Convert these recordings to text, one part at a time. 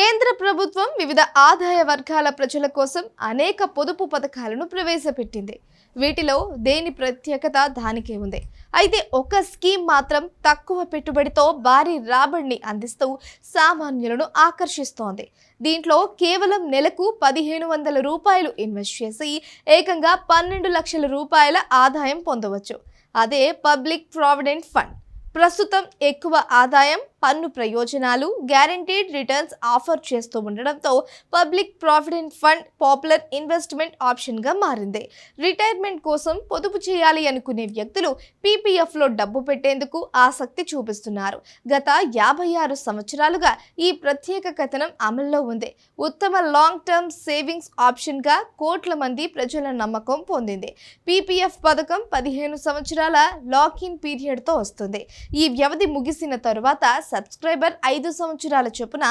కేంద్ర ప్రభుత్వం వివిధ ఆదాయ వర్గాల ప్రజల కోసం అనేక పొదుపు పథకాలను ప్రవేశపెట్టింది. వీటిలో దేని ప్రత్యేకత దానికే ఉంది. అయితే ఒక స్కీమ్ మాత్రం తక్కువ పెట్టుబడితో భారీ రాబడిని అందిస్తూ సామాన్యులను ఆకర్షిస్తోంది. దీంట్లో కేవలం నెలకు పదిహేను వందల రూపాయలు ఇన్వెస్ట్ చేసి ఏకంగా పన్నెండు లక్షల రూపాయల ఆదాయం పొందవచ్చు. అదే పబ్లిక్ ప్రావిడెంట్ ఫండ్. ప్రస్తుతం ఎక్కువ ఆదాయం పన్ను ప్రయోజనాలు గ్యారంటీడ్ రిటర్న్స్ ఆఫర్ చేస్తూ ఉండడంతో public provident fund popular investment ఆప్షన్గా మారింది. రిటైర్మెంట్ కోసం పొదుపు చేయాలి అనుకునే వ్యక్తులు పీపీఎఫ్లో డబ్బు పెట్టేందుకు ఆసక్తి చూపిస్తున్నారు. గత యాభై ఆరు సంవత్సరాలుగా ఈ ప్రత్యేక కథనం అమల్లో ఉంది. ఉత్తమ లాంగ్ టర్మ్ సేవింగ్స్ ఆప్షన్గా కోట్ల మంది ప్రజల నమ్మకం పొందింది. పీపీఎఫ్ పథకం పదిహేను సంవత్సరాల లాక్ ఇన్ పీరియడ్తో వస్తుంది. ఈ వ్యవధి ముగిసిన తరువాత సబ్స్క్రైబర్ ఐదు సంవత్సరాల చొప్పున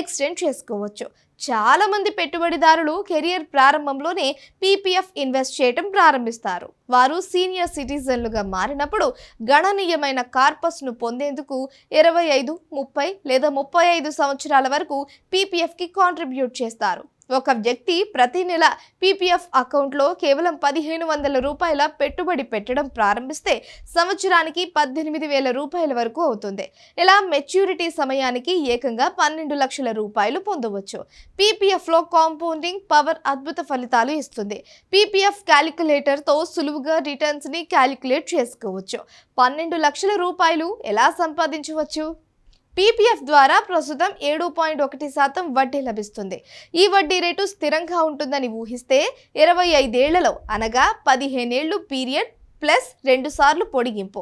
ఎక్స్టెండ్ చేసుకోవచ్చు. చాలామంది పెట్టుబడిదారులు కెరియర్ ప్రారంభంలోనే పీపీఎఫ్ ఇన్వెస్ట్ చేయడం ప్రారంభిస్తారు. వారు సీనియర్ సిటిజన్లుగా మారినప్పుడు గణనీయమైన కార్పస్ను పొందేందుకు ఇరవై ఐదు ముప్పై లేదా ముప్పై ఐదు సంవత్సరాల వరకు పీపీఎఫ్కి కాంట్రిబ్యూట్ చేస్తారు. ఒక వ్యక్తి ప్రతి నెల పీపీఎఫ్ అకౌంట్లో కేవలం పదిహేను వందల రూపాయల పెట్టుబడి పెట్టడం ప్రారంభిస్తే సంవత్సరానికి పద్దెనిమిది వేల రూపాయల వరకు అవుతుంది. ఇలా మెచ్యూరిటీ సమయానికి ఏకంగా పన్నెండు లక్షల రూపాయలు పొందవచ్చు. పీపీఎఫ్లో కాంపౌండింగ్ పవర్ అద్భుత ఫలితాలు ఇస్తుంది. పీపీఎఫ్ క్యాలిక్యులేటర్తో సులువుగా రిటర్న్స్ని క్యాలిక్యులేట్ చేసుకోవచ్చు. పన్నెండు లక్షల రూపాయలు ఎలా సంపాదించవచ్చు? పీపీఎఫ్ ద్వారా ప్రస్తుతం ఏడు పాయింట్ ఒకటి శాతం వడ్డీ లభిస్తుంది. ఈ వడ్డీ రేటు స్థిరంగా ఉంటుందని ఊహిస్తే ఇరవై ఐదేళ్ళలో అనగా పదిహేనేళ్ళు పీరియడ్ ప్లస్ రెండు సార్లు పొడిగింపు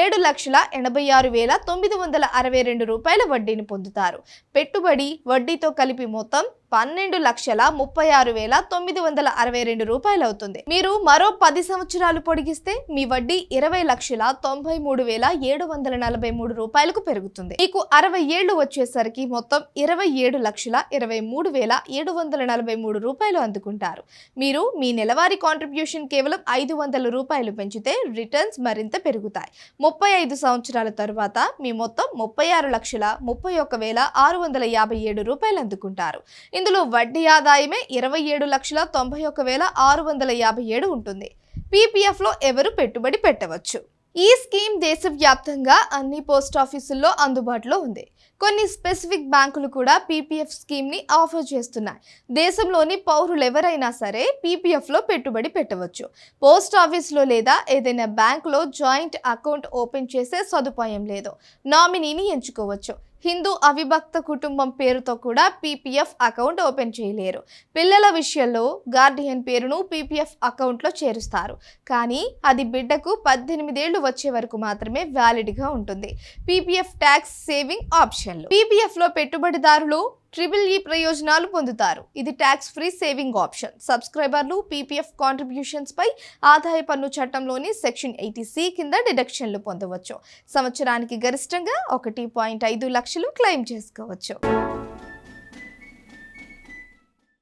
ఏడు లక్షల ఎనభై ఆరు వేల తొమ్మిది వందల అరవై రెండు రూపాయల వడ్డీని పొందుతారు. పెట్టుబడి వడ్డీతో కలిపి మొత్తం పన్నెండు లక్షల ముప్పై ఆరు వేల తొమ్మిది వందల అరవై రెండు రూపాయలు అవుతుంది. మీరు మరో పది సంవత్సరాలు పొడిగిస్తే మీ వడ్డీ ఇరవై లక్షల తొంభై మూడు వేల ఏడు వందల నలభై మూడు రూపాయలకు పెరుగుతుంది. మీకు అరవై ఏళ్ళు వచ్చేసరికి మొత్తం ఇరవై ఏడు లక్షల ఇరవై మూడు వేల ఏడు వందల నలభై మూడు రూపాయలు అందుకుంటారు. మీరు మీ నెలవారీ కాంట్రిబ్యూషన్ కేవలం ఐదు వందల రూపాయలు పెంచితే రిటర్న్స్ మరింత పెరుగుతాయి. ముప్పై ఐదు సంవత్సరాల తరువాత మీ మొత్తం ముప్పై ఆరు లక్షల ముప్పై ఒక్క వేల ఆరు వందల యాభై ఏడు రూపాయలు అందుకుంటారు. ఇందులో వడ్డీ ఆదాయమే ఇరవై ఏడు లక్షల తొంభై ఒక వేల ఆరు వందల యాభై ఏడు ఉంటుంది. పీపీఎఫ్లో ఎవరు పెట్టుబడి పెట్టవచ్చు? ఈ స్కీమ్ దేశవ్యాప్తంగా అన్ని పోస్ట్ ఆఫీసుల్లో అందుబాటులో ఉంది. కొన్ని స్పెసిఫిక్ బ్యాంకులు కూడా పీపీఎఫ్ స్కీమ్ని ఆఫర్ చేస్తున్నాయి. దేశంలోని పౌరులు ఎవరైనా సరే పీపీఎఫ్లో పెట్టుబడి పెట్టవచ్చు. పోస్ట్ ఆఫీస్లో లేదా ఏదైనా బ్యాంకులో జాయింట్ అకౌంట్ ఓపెన్ చేసే సదుపాయం లేదు. నామినీని ఎంచుకోవచ్చు. హిందూ అవిభక్త కుటుంబం పేరుతో కూడా పీపీఎఫ్ అకౌంట్ ఓపెన్ చేయలేరు. పిల్లల విషయంలో గార్డియన్ పేరును పీపీఎఫ్ అకౌంట్లో చేరుస్తారు. కానీ అది బిడ్డకు పద్దెనిమిదేళ్ళు వచ్చే వరకు మాత్రమే వ్యాలిడ్గా ఉంటుంది. పీపీఎఫ్ ట్యాక్స్ సేవింగ్ ఆప్షన్లు. పీపీఎఫ్లో పెట్టుబడిదారులు ట్రిపుల్ ఈ ప్రయోజనాలు పొందుతారు. ఇది ట్యాక్స్ ఫ్రీ సేవింగ్ ఆప్షన్ సబ్స్క్రైబర్లు పీపీఎఫ్ కాంట్రిబ్యూషన్స్ పై ఆదాయ పన్ను చట్టంలోని సెక్షన్ ఎయిటీ సి కింద డిడక్షన్లు పొందవచ్చు. సంవత్సరానికి గరిష్టంగా ఒకటి పాయింట్ ఐదు లక్షలు క్లెయిమ్ చేసుకోవచ్చు.